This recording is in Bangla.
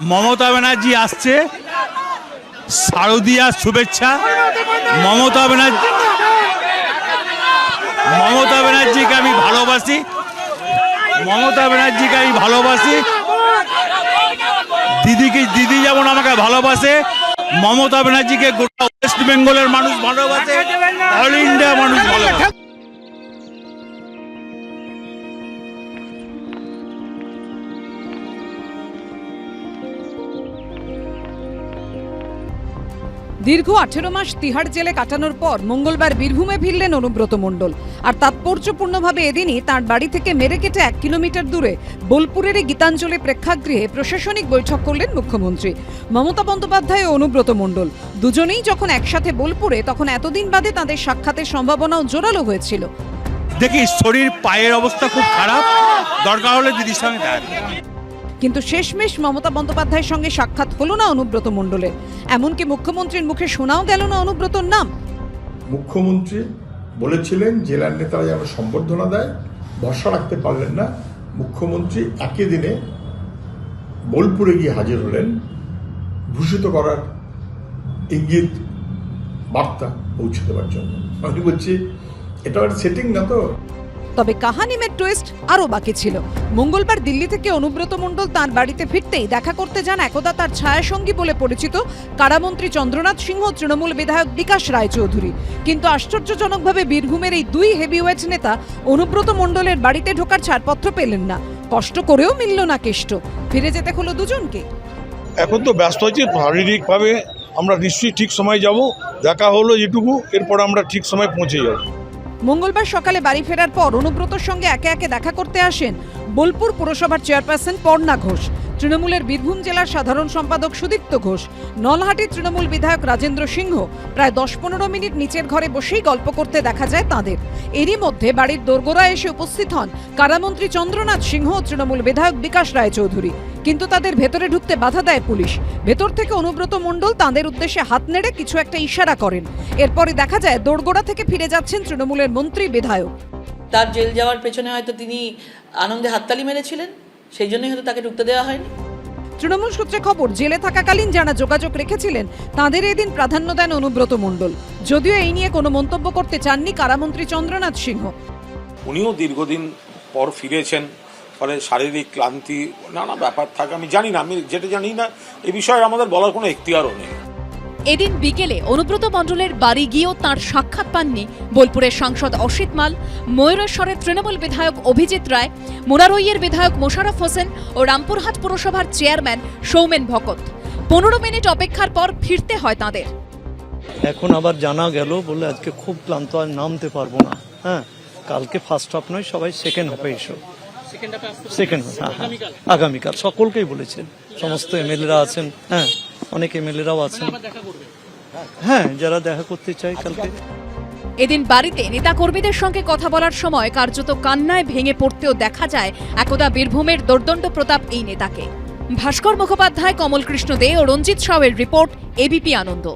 মমতা ব্যানার্জি আসছে। শারদীয়ার শুভেচ্ছা। মমতা ব্যানার্জি মমতা ব্যানার্জিকে আমি ভালোবাসি। মমতা ব্যানার্জিকে আমি ভালোবাসি। দিদিকে দিদি যেমন আমাকে ভালোবাসে, মমতা ব্যানার্জিকে গোটা ওয়েস্ট বেঙ্গলের মানুষ ভালোবাসে অল ইন্ডিয়া মানুষ ভালোবাসে। দীর্ঘ আঠেরো মাস তিহার জেলে কাটানোর পর মঙ্গলবার বীরভূমে ফিরলেন অনুব্রত মণ্ডল। আর তাৎপর্যপূর্ণভাবে এদিনই তার বাড়ি থেকে মেরে কেটে এক কিলোমিটার দূরে বোলপুরের গীতাঞ্জলি প্রেক্ষাগৃহে প্রশাসনিক বৈঠক করলেন মুখ্যমন্ত্রী। মমতা বন্দ্যোপাধ্যায় ও অনুব্রত মণ্ডল। দুজনেই যখন একসাথে বোলপুরে, তখন এতদিন বাদে তাদের সাক্ষাতের সম্ভাবনাও জোরালো হয়েছিল। দেখি, শরীর, পায়ের অবস্থা খুব খারাপ। দরকার হলে দিদির সঙ্গে। কিন্তু শেষমেশ মমতা বন্দ্যোপাধ্যায়ের সঙ্গে সাক্ষাৎ হলো না অনুব্রত মণ্ডলের। এমনকি মুখ্যমন্ত্রীর মুখে শোনাও গেল না অনুব্রতর নাম। মুখ্যমন্ত্রী বলেছিলেন, জেলার নেতারা যেন সম্বর্ধনা দেয়, ভরসা রাখতে পারলেন না। মুখ্যমন্ত্রী একই দিনে বোলপুরে গিয়ে হাজির হলেন। ভূষিত করার ইঙ্গিত বার্তা পৌঁছে দেওয়ার জন্য। আমি বলছি, এটা সেটিং না তো? তবে কাহানি মেট টুইস্ট আরও বাকি ছিল। মঙ্গলবার দিল্লি থেকে অনুব্রত মণ্ডল তার বাড়িতে ফিরতেই দেখা করতে যান একদা তার ছায়াসঙ্গী বলে পরিচিত কারামন্ত্রী চন্দ্রনাথ সিংহ তৃণমূল বিধায়ক বিকাশ রায়চৌধুরী। কিন্তু আশ্চর্যজনকভাবে বীরভূমের এই দুই হেভিওয়েট নেতা অনুব্রত মণ্ডলের বাড়িতে ঢোকার ছাড়পত্র পেলেন না। কষ্ট করেও মিলল না কেষ্ট। ফিরে যেতে হলো দুজনকে। এখন তো ব্যস্ত আছি, শারীরিকভাবে আমরা নিশ্চয়ই ঠিক সময় যাব। দেখা হলো যেটুকু, এরপর আমরা ঠিক সময় পৌঁছে যাব। মঙ্গলবার সকালে বাড়ি ফেরার পর অনুব্রতর সঙ্গে একে একে দেখা করতে আসেন বোলপুর পুরসভার চেয়ারপারসন পর্ণা ঘোষ, তৃণমূলের বীরভূম জেলার সাধারণ সম্পাদক সুদীপ্ত ঘোষ নলহাটির তৃণমূল বিধায়ক রাজেন্দ্র সিংহ প্রায় দশ পনেরো মিনিট নিচের ঘরে বসেই গল্প করতে দেখা যায় তাদের। এরই মধ্যে বাড়ির দোরগোড়ায় এসে উপস্থিত হন কারামন্ত্রী চন্দ্রনাথ সিংহ ও তৃণমূল বিধায়ক বিকাশ রায়চৌধুরী। কিন্তু তাদের ভেতরে ঢুকতে বাধা দেয় পুলিশ। ভেতর থেকে অনুব্রত মণ্ডল তাদের উদ্দেশ্যে হাত নেড়ে কিছু একটা ইশারা করেন। এরপরে দেখা যায় দোরগোড়া থেকে ফিরে যাচ্ছেন তৃণমূলের মন্ত্রী বিধায়ক। তার জেল যাওয়ার পেছনে হয়তো তিনি আনন্দে হাততালি মেরেছিলেন সেই জন্যই হয়তো তাকে ঢুকতে দেওয়া হয়নি। তৃণমূল সূত্রে খবর জেলে থাকাকালীন যারা যোগাযোগ রেখেছিলেন তাদের এদিন প্রাধান্য দেন অনুব্রত মণ্ডল। যদিও এই নিয়ে কোনো মন্তব্য করতে চাননি কারামন্ত্রী চন্দ্রনাথ সিংহ। উনিও দীর্ঘদিন পর ফিরেছেন ফলে শারীরিক ক্লান্তি নানা ব্যাপার থাকে আমি জানি না আমি যেটা জানি না এ বিষয়ে আমাদের বলার কোনো এখতিয়ারও নেই। এদিন বিকেলে অনুব্রত মণ্ডলের বাড়ি গিয়েও তাঁর সাক্ষাৎ পাননি বোলপুরের সাংসদ অসিত মাল, ময়ূরেশ্বরের তৃণমূল বিধায়ক অভিজিৎ রায়, মোরারইয়ের বিধায়ক মোশারফ হোসেন ও রামপুরহাট পুরসভার চেয়ারম্যান সৌমেন ভকত। পনেরো মিনিট অপেক্ষার পর ফিরতে হয় তাঁদের। এখন আবার জানা গেল বলে আজকে খুব ক্লান্ত আর নামতে পারব না। হ্যাঁ কালকে ফার্স্ট হাফ নয়, সবাই সেকেন্ড হাফে এসো। সেকেন্ড হ্যাঁ হ্যাঁ আগামীকাল, সকলকেই বলেছেন, সমস্ত এমএলএরা আছেন হ্যাঁ। অনেক এমএলএরাও আছেন। হ্যাঁ যারা দেখা করতে চাই কালকে। এদিন বাড়িতে নেতাকর্মীদের সঙ্গে কথা বলার সময় কার্যত কান্নায় ভেঙে পড়তেও দেখা যায় একদা বীরভূমের দর্দণ্ড প্রতাপ এই নেতাকে। ভাস্কর মুখোপাধ্যায় কমলকৃষ্ণ দে ও রঞ্জিত সাউয়ের রিপোর্ট এবিপি আনন্দ।